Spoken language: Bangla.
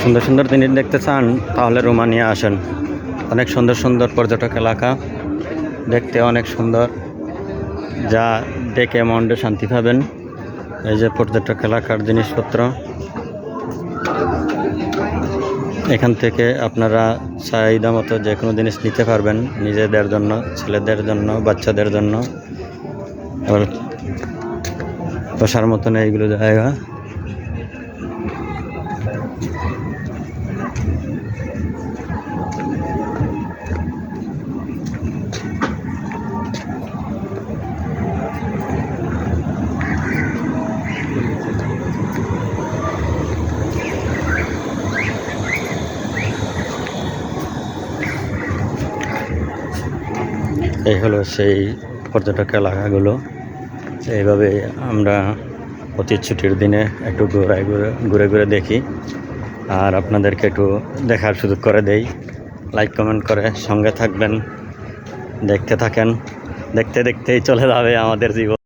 সুন্দর সুন্দর জিনিস দেখতে চান, তাহলে রোমানিয়া আসেন। অনেক সুন্দর সুন্দর পর্যটক এলাকা, দেখতে অনেক সুন্দর। যা দেখে মন্ডে শান্তি পাবেন। এই যে পর্যটক এলাকার জিনিসপত্র। এখান থেকে আপনারা চাহিদা মতো যে কোনো জিনিস নিতে পারবেন, নিজেদের জন্য, ছেলেদের জন্য, বাচ্চাদের জন্য। আবার বসার মতন এইগুলো জায়গা। এই হলো সেই পর্যটক এলাকাগুলো এইভাবে আমরা অতীত ছুটির দিনে একটু ঘোরায় ঘুরে ঘুরে ঘুরে দেখি। আর আপনাদেরকে একটু দেখার সুযোগ করে দেই। লাইক কমেন্ট করে সঙ্গে থাকবেন, দেখতে থাকেন। দেখতে দেখতেই চলে যাবে আমাদের জীবন।